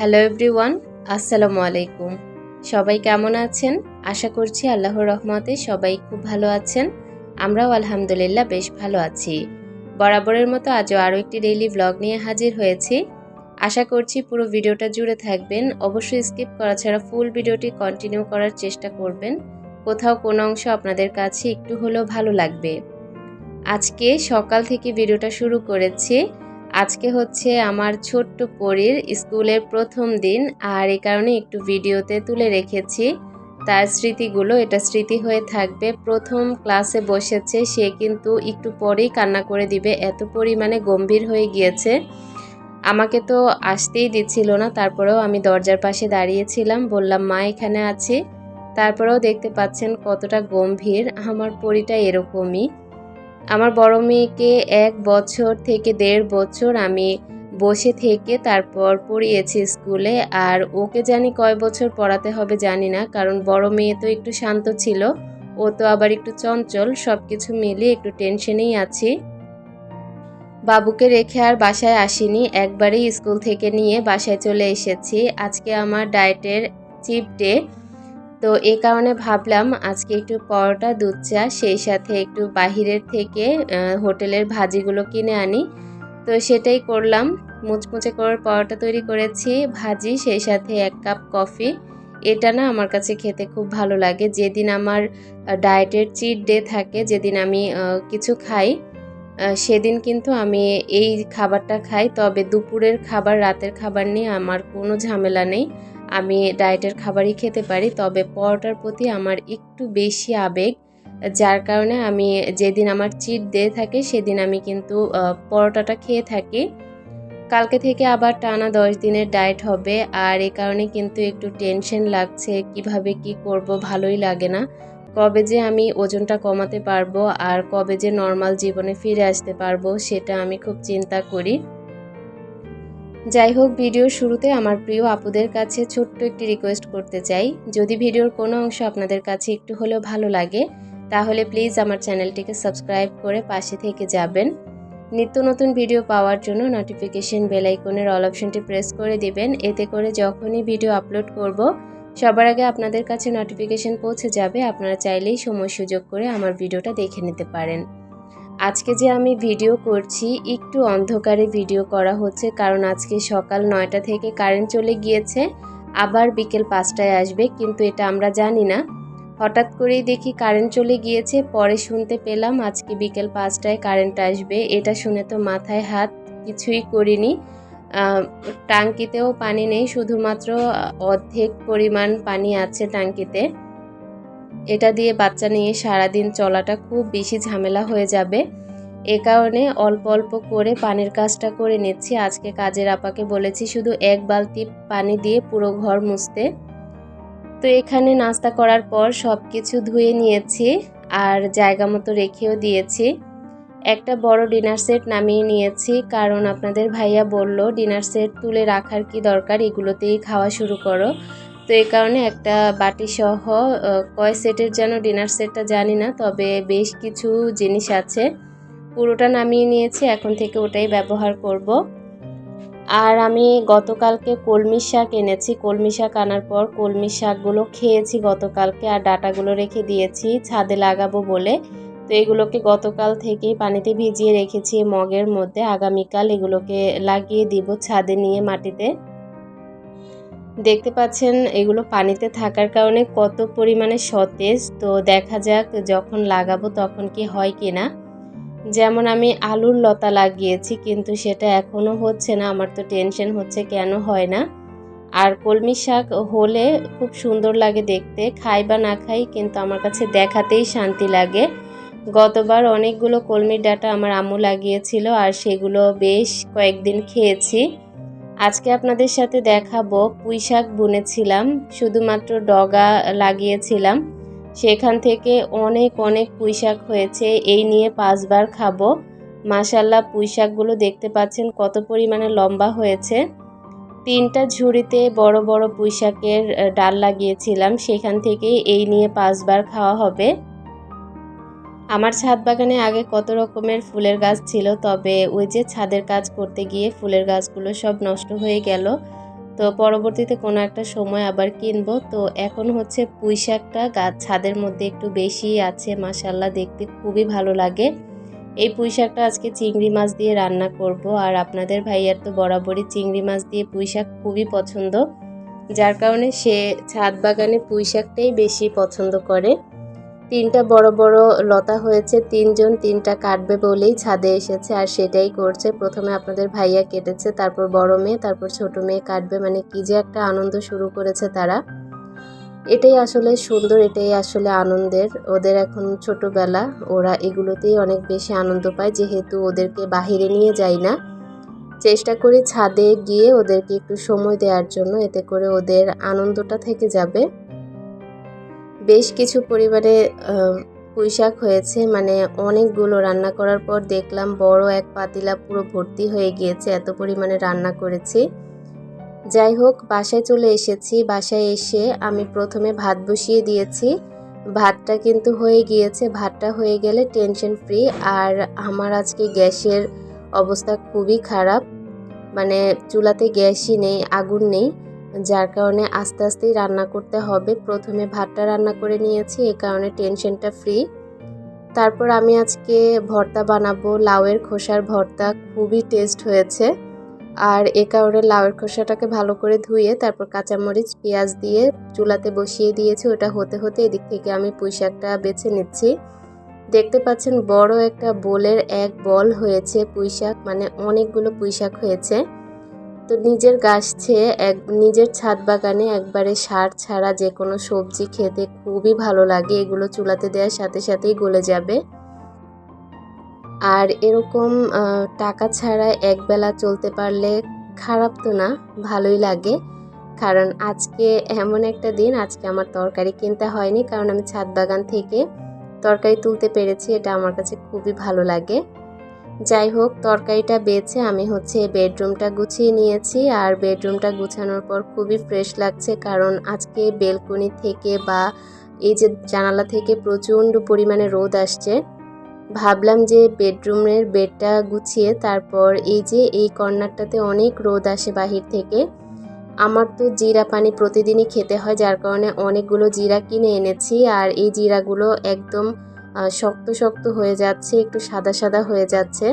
Hello everyone আসসালামু আলাইকুম সবাই কেমন আছেন? আশা করছি আল্লাহর রহমতে সবাই খুব ভালো আছেন। আমরাও আলহামদুলিল্লাহ বেশ ভালো আছি। বরাবরের মতো আজও আরও একটি ডেইলি ব্লগ নিয়ে হাজির হয়েছি। আশা করছি পুরো ভিডিওটা জুড়ে থাকবেন। অবশ্যই স্কিপ করা ছাড়া ফুল ভিডিওটি কন্টিনিউ করার চেষ্টা করবেন। কোথাও কোনো অংশ আপনাদের কাছে একটু হলেও ভালো লাগবে। আজকে সকাল থেকে ভিডিওটা শুরু করেছি। আজকে হচ্ছে আমার ছোট্ট পরীর স্কুলের প্রথম দিন, আর এই কারণে একটু ভিডিওতে তুলে রেখেছি। তার স্মৃতিগুলো, এটা স্মৃতি হয়ে থাকবে। প্রথম ক্লাসে বসেছে, সে কিন্তু একটু পরেই কান্না করে দিবে, এত পরিমাণে গম্ভীর হয়ে গিয়েছে। আমাকে তো আসতেই দিচ্ছিল না, তারপরেও আমি দরজার পাশে দাঁড়িয়েছিলাম, বললাম, মা এখানে আছি। তারপরেও দেখতে পাচ্ছেন কতটা গম্ভীর, আমার পরিটা এরকমই। আমার বড় মেয়েকে এক বছর থেকে দেড় বছর আমি বসে থেকে তারপর পড়িয়েছি স্কুলে, আর ওকে জানি কয় বছর পড়াতে হবে জানি না, কারণ বড় মেয়ে তো একটু শান্ত ছিল, ও তো আবার একটু চঞ্চল সব কিছু মিলিয়ে একটু টেনশনেই আছি। বাবুকে রেখে আর বাসায় আসিনি, একবারেই স্কুল থেকে নিয়ে বাসায় চলে এসেছি। আজকে আমার ডায়েটের চিপ ডে তো এই কারণে ভাবলাম আজকে একটু পরোটা, দুধ চা, সেই সাথে একটু বাহিরের থেকে হোটেলের ভাজিগুলো কিনে আনি। তো সেটাই করলাম। মুচমুচে করে পরোটা তৈরি করেছি, ভাজি, সেই সাথে এক কাপ কফি। এটা না আমার কাছে খেতে খুব ভালো লাগে। যেদিন আমার ডায়েটের চিট ডে থাকে, যেদিন আমি কিছু খাই সেদিন কিন্তু আমি এই খাবারটা খাই। তবে দুপুরের খাবার, রাতের খাবার নিয়ে আমার কোনো ঝামেলা নেই। আমি ডায়েটের খাবারই খেতে পারি, তবে পরোটার প্রতি আমার একটু বেশি আবেগ, যার কারণে আমি যেদিন আমার চিট ডে থাকে সেদিন আমি কিন্তু পরোটাটা খেয়ে থাকি। কালকে থেকে আবার টানা দশ দিনের ডায়েট হবে, আর এ কারণে কিন্তু একটু টেনশন লাগছে, কীভাবে কি করব ভালোই লাগে না। কবে যে আমি ওজনটা কমাতে পারব, আর কবে যে নর্মাল জীবনে ফিরে আসতে পারব, সেটা আমি খুব চিন্তা করি। যাই হোক ভিডিওর শুরুতে আমার প্রিয় আপুদের কাছে ছোট্ট একটি রিকোয়েস্ট করতে চাই। যদি ভিডিওর কোনো অংশ আপনাদের কাছে একটু হলেও ভালো লাগে, তাহলে প্লিজ আমার চ্যানেলটিকে সাবস্ক্রাইব করে পাশে থেকে যাবেন। নিত্য নতুন ভিডিও পাওয়ার জন্য নোটিফিকেশন বেল আইকনের অল অপশনটি প্রেস করে দিবেন। এতে করে যখনই ভিডিও আপলোড করব, সবার আগে আপনাদের কাছে নোটিফিকেশন পৌঁছে যাবে। আপনারা চাইলেই সময় সুযোগ করে আমার ভিডিওটা দেখে নিতে পারেন। আজকে যে আমি ভিডিও করছি, একটু অন্ধকারে ভিডিও করা হচ্ছে কারণ আজকে সকাল নয়টা থেকে কারেন্ট চলে গিয়েছে, আবার বিকেল পাঁচটায় আসবে, কিন্তু এটা আমরা জানি না। হঠাৎ করেই দেখি কারেন্ট চলে গিয়েছে, পরে শুনতে পেলাম আজকে বিকেল পাঁচটায় কারেন্ট আসবে, এটা শুনে তো মাথায় হাত কিছুই করিনি। টাঙ্কিতেও পানি নেই, শুধুমাত্র অর্ধেক পরিমাণ পানি আছে টাঙ্কিতে এটা দিয়ে বাচ্চা নিয়ে সারাদিন চলাটা খুব বেশি ঝামেলা হয়ে যাবে। এ কারণে অল্প অল্প করে পানির কাজটা করে নিচ্ছি। আজকে কাজের আপাকে বলেছি শুধু এক বালতি পানি দিয়ে পুরো ঘর মুছতে। তো এখানে নাস্তা করার পর সব কিছু ধুয়ে নিয়েছি আর জায়গা মতো রেখেও দিয়েছি। একটা বড় ডিনার সেট নামিয়ে নিয়েছি। কারণ আপনাদের ভাইয়া বলল, ডিনার সেট তুলে রাখার কি দরকার? এগুলোতেই খাওয়া শুরু করো। তো এই কারণে একটা বাটি সহ কয় সেটের যেন ডিনার সেটটা জানি না, তবে বেশ কিছু জিনিস আছে। পুরোটা নামিয়ে নিয়েছি, এখন থেকে ওটাই ব্যবহার করব। আর আমি গতকালকে কলমি শাক এনেছি। কলমি শাক আনার পর কলমি শাকগুলো খেয়েছি গতকালকে আর ডাটাগুলো রেখে দিয়েছি, ছাদে লাগাবো বলে। তো এগুলোকে গতকাল থেকেই পানিতে ভিজিয়ে রেখেছি, মগের মধ্যে। আগামীকাল এগুলোকে লাগিয়ে দিব ছাদে নিয়ে মাটিতে। দেখতে পাচ্ছেন, এগুলো পানিতে থাকার কারণে কত পরিমাণে সতেজ। তো দেখা যাক যখন লাগাবো তখন কি হয় কি না। যেমন আমি আলুর লতা লাগিয়েছি, কিন্তু সেটা এখনও হচ্ছে না, আমার তো টেনশন হচ্ছে কেন হয় না। আর কলমি শাক হলে খুব সুন্দর লাগে দেখতে, খাই বা না খাই, কিন্তু আমার কাছে দেখাতেই শান্তি লাগে। গতবার অনেকগুলো কলমির ডাটা আমার আম্মু লাগিয়েছিল, আর সেগুলো বেশ কয়েকদিন খেয়েছি। আজকে আপনাদের সাথে দেখাবো পুঁই শাক বুনেছিলাম, শুধুমাত্র ডগা লাগিয়েছিলাম। সেখান থেকে অনেক অনেক পুঁই শাক হয়েছে, এই নিয়ে পাঁচবার খাব। মাসাল্লাহ পুঁই শাকগুলো দেখতে পাচ্ছেন কত পরিমাণে লম্বা হয়েছে। তিনটা ঝুড়িতে বড় বড় পুঁই শাকের ডাল লাগিয়েছিলাম, সেখান থেকেই এই নিয়ে পাঁচবার খাওয়া হবে। আমার ছাদ বাগানে আগে কত রকমের ফুলের গাছ ছিল, তবে ওই যে ছাদের কাজ করতে গিয়ে ফুলের গাছগুলো সব নষ্ট হয়ে গেল। তো পরবর্তীতে কোনো একটা সময় আবার কিনবো। তো এখন হচ্ছে পুঁই শাকটা গাছ ছাদের মধ্যে একটু বেশি আছে মাসাল্লাহ দেখতে খুবই ভালো লাগে। এই পুঁই শাকটা আজকে চিংড়ি মাছ দিয়ে রান্না করব, আর আপনাদের ভাইয়ার তো বরাবরই চিংড়ি মাছ দিয়ে পুঁই শাক খুবই পছন্দ। যার কারণে সে ছাদ বাগানে পুঁই শাকটাই বেশি পছন্দ করে। তিনটা বড় বড় লতা হয়েছে, তিনজন তিনটা কাটবে বলেই ছাদে এসেছে আর সেটাই করছে। প্রথমে আপনাদের ভাইয়া কেটেছে, তারপর বড় মেয়ে, তারপর ছোট মেয়ে কাটবে। মানে কি যে একটা আনন্দ শুরু করেছে তারা। এটাই আসলে সুন্দর, এটাই আসলে আনন্দের। ওদের এখন ছোটবেলা, ওরা এগুলোতেই অনেক বেশি আনন্দ পায়। যেহেতু ওদেরকে বাহিরে নিয়ে যাই না, চেষ্টা করি ছাদে গিয়ে ওদেরকে একটু সময় দেওয়ার জন্য। এতে করে ওদের আনন্দটা থেকে যাবে। বেশ কিছু পরিমাণে পুঁইশাক হয়েছে। মানে অনেকগুলো রান্না করার পর দেখলাম বড় এক পাতিলা পুরো ভর্তি হয়ে গিয়েছে, এত পরিমাণে রান্না করেছি। যাই হোক, বাসায় চলে এসেছি। বাসায় এসে আমি প্রথমে ভাত বসিয়ে দিয়েছি। ভাতটা কিন্তু হয়ে গিয়েছে। ভাতটা হয়ে গেলে টেনশন ফ্রি আর আমার আজকে গ্যাসের অবস্থা খুবই খারাপ। মানে চুলাতে গ্যাসই নেই, আগুন নেই। যার কারণে আস্তে আস্তেই রান্না করতে হবে। প্রথমে ভাতটা রান্না করে নিয়েছি, এ কারণে টেনশনটা ফ্রি তারপর আমি আজকে ভর্তা বানাবো। লাউয়ের খোসার ভর্তা খুবই টেস্ট হয়েছে। আর এ কারণে লাউয়ের খোসাটাকে ভালো করে ধুয়ে, তারপর কাঁচামরিচ, পেঁয়াজ দিয়ে চুলাতে বসিয়ে দিয়েছি। ওটা হতে হতে এদিক থেকে আমি পুঁই শাকটা বেছে নিচ্ছি। দেখতে পাচ্ছেন বড় একটা বোলের এক বল হয়েছে পুঁই শাক মানে অনেকগুলো পুঁই শাক হয়েছে। তো নিজের গাছ ছেয়ে এক, নিজের ছাদ বাগানে একবারে সার ছাড়া যে কোনো সবজি খেতে খুবই ভালো লাগে। এগুলো চুলাতে দেওয়ার সাথে সাথেই গলে যাবে। আর এরকম টাকা ছাড়া একবেলা চলতে পারলে খারাপ তো না, ভালোই লাগে। কারণ আজকে এমন একটা দিন, আজকে আমার তরকারি কিনতে হয়নি, কারণ আমি ছাদ বাগান থেকে তরকারি তুলতে পেরেছি, এটা আমার কাছে খুবই ভালো লাগে। যাই হোক, তরকারিটা বেছে আমি হচ্ছে বেডরুমটা গুছিয়ে নিয়েছি আর বেডরুমটা গুছানোর পর খুবই ফ্রেশ লাগছে কারণ আজকে বেলকনি থেকে বা এই যে জানালা থেকে প্রচণ্ড পরিমাণে রোদ আসছে। ভাবলাম যে বেডরুমের বেডটা গুছিয়ে তারপর এই যে এই কর্নারটাতে অনেক রোদ আসে বাহির থেকে। আমার তো জিরা পানি প্রতিদিনই খেতে হয়, যার কারণে অনেকগুলো জিরা কিনে এনেছি আর এই জিরাগুলো একদম শক্ত শক্ত হয়ে যাচ্ছে, একটু সাদা সাদা হয়ে যাচ্ছে।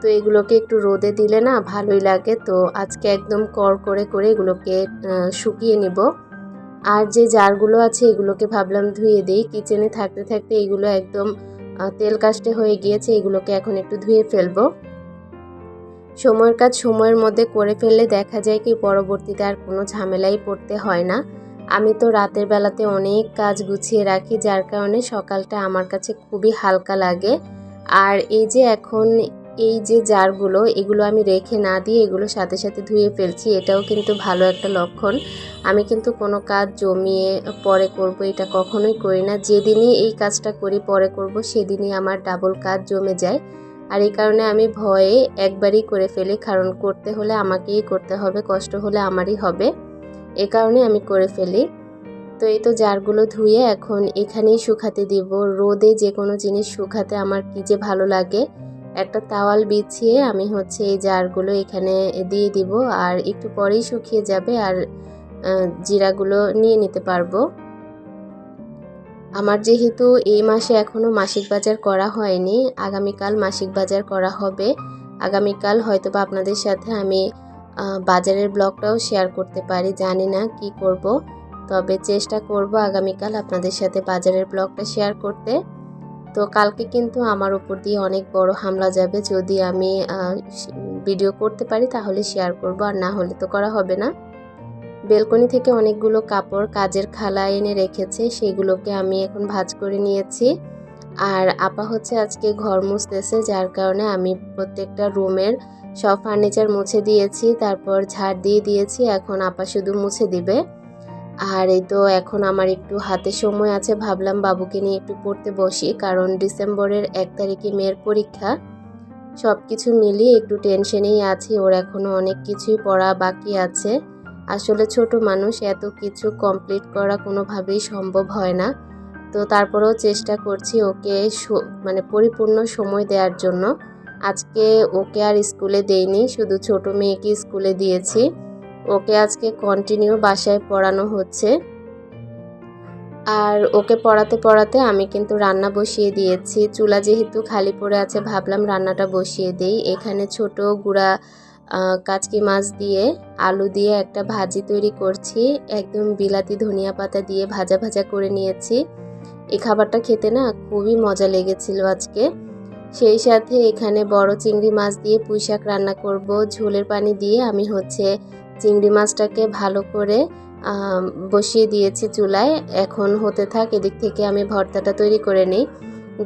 তো এগুলোকে একটু রোদে দিলে না ভালোই লাগে। তো আজকে একদম কর করে করে এগুলোকে শুকিয়ে নিব। আর যে জারগুলো আছে এগুলোকে ভাবলাম ধুয়ে দিই। কিচেনে থাকতে থাকতে এগুলো একদম তেল কাস্টে হয়ে গিয়েছে, এগুলোকে এখন একটু ধুয়ে ফেলব। সময়ের কাজ সময়ের মধ্যে করে ফেললে দেখা যায় কি পরবর্তীতে আর কোনো ঝামেলাই পড়তে হয় না। আমি তো রাতের বেলাতে অনেক কাজ গুছিয়ে রাখি, যার কারণে সকালটা আমার কাছে খুবই হালকা লাগে। আর এই যে এখন এই যে জারগুলো, এগুলো আমি রেখে না দিয়ে এগুলো সাথে সাথে ধুয়ে ফেলছি, এটাও কিন্তু ভালো একটা লক্ষণ। আমি কিন্তু কোনো কাজ জমিয়ে পরে করব এটা কখনোই করি না। যেদিনই এই কাজটা করি, পরে করব, সেদিনই আমার ডাবল কাজ জমে যায়। আর এই কারণে আমি ভয়ে একবারই করে ফেলি, কারণ করতে হলে আমাকেই করতে হবে, কষ্ট হলে আমারই হবে। এ কারণে আমি করে ফেলি। তো এই তো জারগুলো ধুয়ে এখন এখানেই শুকাতে দিব। রোদে যে কোনো জিনিস শুকাতে আমার কী যে ভালো লাগে। একটা তাওয়াল বিছিয়ে আমি হচ্ছে এই জারগুলো এখানে দিয়ে দিব আর একটু পরেই শুকিয়ে যাবে আর জিরাগুলো নিয়ে নিতে পারব। আমার যেহেতু এই মাসে এখনও মাসিক বাজার করা হয়নি, আগামীকাল মাসিক বাজার করা হবে। আগামীকাল হয়তো বা আপনাদের সাথে আমি বাজারের ব্লগটাও শেয়ার করতে পারি, জানি না কি করব। তবে চেষ্টা করব আগামীকাল আপনাদের সাথে বাজারের ব্লগটা শেয়ার করতে। তো কালকে কিন্তু আমার উপর দিয়ে অনেক বড় হামলা যাবে, যদি আমি ভিডিও করতে পারি তাহলে শেয়ার করব, আর না হলে তো করা হবে না। বেলকনি থেকে অনেকগুলো কাপড় কাজের খালা এনে রেখেছে, সেগুলোকে আমি এখন ভাজ করে নিয়েছি। আর আপা হচ্ছে আজকে ঘর মুছতেছে, যার কারণে আমি প্রত্যেকটা রুমের সব ফার্নিচার মুছে দিয়েছি, তারপর ঝাড় দিয়ে দিয়েছি, এখন আপা শুধু মুছে দিবে। আর এই তো এখন আমার একটু হাতে সময় আছে, ভাবলাম বাবুকে নিয়ে একটু পড়তে বসি, কারণ ডিসেম্বরের এক তারিখে মেয়ের পরীক্ষা। সব কিছু মিলিয়ে একটু টেনশনেই আছি, ওর এখনও অনেক কিছুই পড়া বাকি আছে। আসলে ছোট মানুষ, এত কিছু কমপ্লিট করা কোনোভাবেই সম্ভব হয় না। তো তারপরেও চেষ্টা করছি ওকে মানে পরিপূর্ণ সময় দেওয়ার জন্য। আজকে ওকে আর স্কুলে দেইনি, শুধু ছোট মেয়েকে স্কুলে দিয়েছি। ওকে আজকে কন্টিনিউ বাসায় পড়ানো হচ্ছে। আর ওকে পড়াতে পড়াতে আমি কিন্তু রান্না বসিয়ে দিয়েছি। চুলা যেহেতু খালি পড়ে আছে, ভাবলাম রান্নাটা বসিয়ে দেই। এখানে ছোট গুঁড়া কাচকি মাছ দিয়ে আলু দিয়ে একটা ভাজি তৈরি করছি। একদম বিলাতি ধনিয়া পাতা দিয়ে ভাজা ভাজা করে নিয়েছি। এই খাবারটা খেতে না খুবই মজা লেগেছিল আজকে। সেই সাথে এখানে বড় চিংড়ি মাছ দিয়ে পুঁই শাক রান্না করব। ঝোলের পানি দিয়ে আমি হচ্ছে চিংড়ি মাছটাকে ভালো করে বসিয়ে দিয়েছি চুলায়। এখন হতে থাক, এদিক থেকে আমি ভর্তাটা তৈরি করে নিই।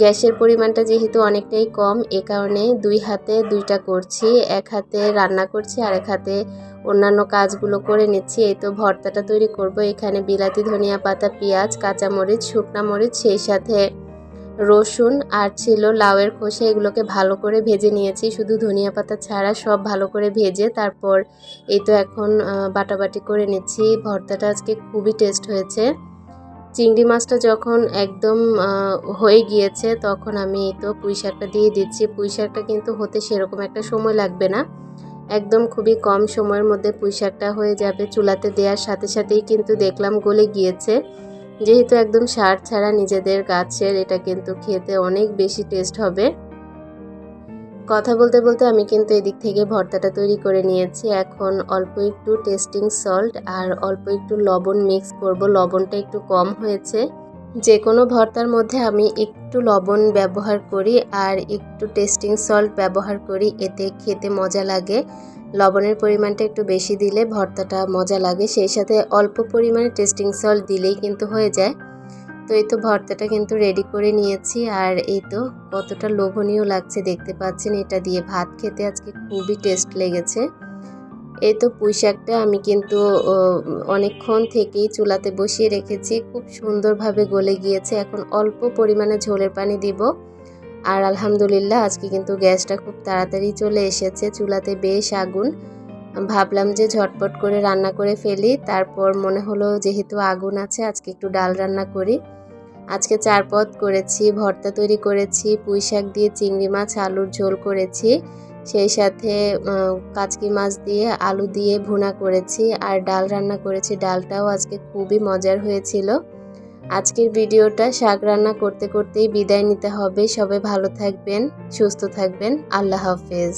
গ্যাসের পরিমাণটা যেহেতু অনেকটাই কম, এ কারণে দুই হাতে দুইটা করছি। এক হাতে রান্না করছি আর এক হাতে অন্যান্য কাজগুলো করে নিচ্ছি। এই তো ভর্তাটা তৈরি করব। এখানে বিলাতি, ধনিয়া পাতা, পেঁয়াজ, কাঁচামরিচ, শুকনা মরিচ, সেই সাথে রসুন আর ছিল লাউয়ের খোসা, এগুলোকে ভালো করে ভেজে নিয়েছি। শুধু ধনিয়া পাতা ছাড়া সব ভালো করে ভেজে তারপর এই তো এখন বাটাবাটি করে নিচ্ছি। ভর্তাটা আজকে খুবই টেস্ট হয়েছে। চিংড়ি মাছটা যখন একদম হয়ে গিয়েছে তখন আমি এই তো পুঁই শাকটা দিয়ে দিচ্ছি। পুঁই শাকটা কিন্তু হতে সেরকম একটা সময় লাগবে না। একদম খুবই কম সময়ের মধ্যে পুঁই শাকটা হয়ে যাবে। চুলাতে দেওয়ার সাথে সাথেই কিন্তু দেখলাম গলে গিয়েছে। যেহেতু একদম সার ছাড়া নিজেদের গাছের এটা কিন্তু খেতে অনেক বেশি টেস্ট হবে। কথা বলতে বলতে আমি কিন্তু এদিক থেকে ভর্তাটা তৈরি করে নিয়েছি। এখন অল্প একটু টেস্টিং সল্ট আর অল্প একটু লবণ মিক্স করব। লবণটা একটু কম হয়েছে। যে কোনো ভর্তার মধ্যে আমি একটু লবণ ব্যবহার করি আর একটু টেস্টিং সল্ট ব্যবহার করি। এতে খেতে মজা লাগে। লবণের পরিমাণটা একটু বেশি দিলে ভর্তাটা মজা লাগে, সেই সাথে অল্প পরিমাণে টেস্টিং সল্ট দিলেই কিন্তু হয়ে যায়। তো এই তো ভর্তাটা কিন্তু রেডি করে নিয়েছি আর এই তো কতটা লোভনীয় লাগছে দেখতে পাচ্ছেন, এটা দিয়ে ভাত খেতে আজকে খুবই টেস্ট লেগেছে। এই তো পুঁই শাকটা আমি কিন্তু অনেকক্ষণ থেকেই চুলাতে বসিয়ে রেখেছি, খুব সুন্দরভাবে গলে গিয়েছে, এখন অল্প পরিমাণে ঝোলের পানি দিব। আর আলহামদুলিল্লাহ, আজকে কিন্তু গ্যাসটা খুব তাড়াতাড়ি চলে এসেছে, চুলাতে বেশ আগুন। ভাবলাম যে ঝটপট করে রান্না করে ফেলি, তারপর মনে হলো যেহেতু আগুন আছে, আজকে একটু ডাল রান্না করি। আজকে চার পদ করেছি, ভর্তা তৈরি করেছি, পুঁই শাক দিয়ে চিংড়ি মাছ, আলুর ঝোল করেছি, সেই সাথে কাচকি মাছ দিয়ে আলু দিয়ে ভুনা করেছি, আর ডাল রান্না করেছি। ডালটাও আজকে খুবই মজার হয়েছিল। আজকের ভিডিওটা শাক রান্না করতে করতেই বিদায় নিতে হবে। সবাই ভালো থাকবেন, সুস্থ থাকবেন। আল্লাহ হাফেজ।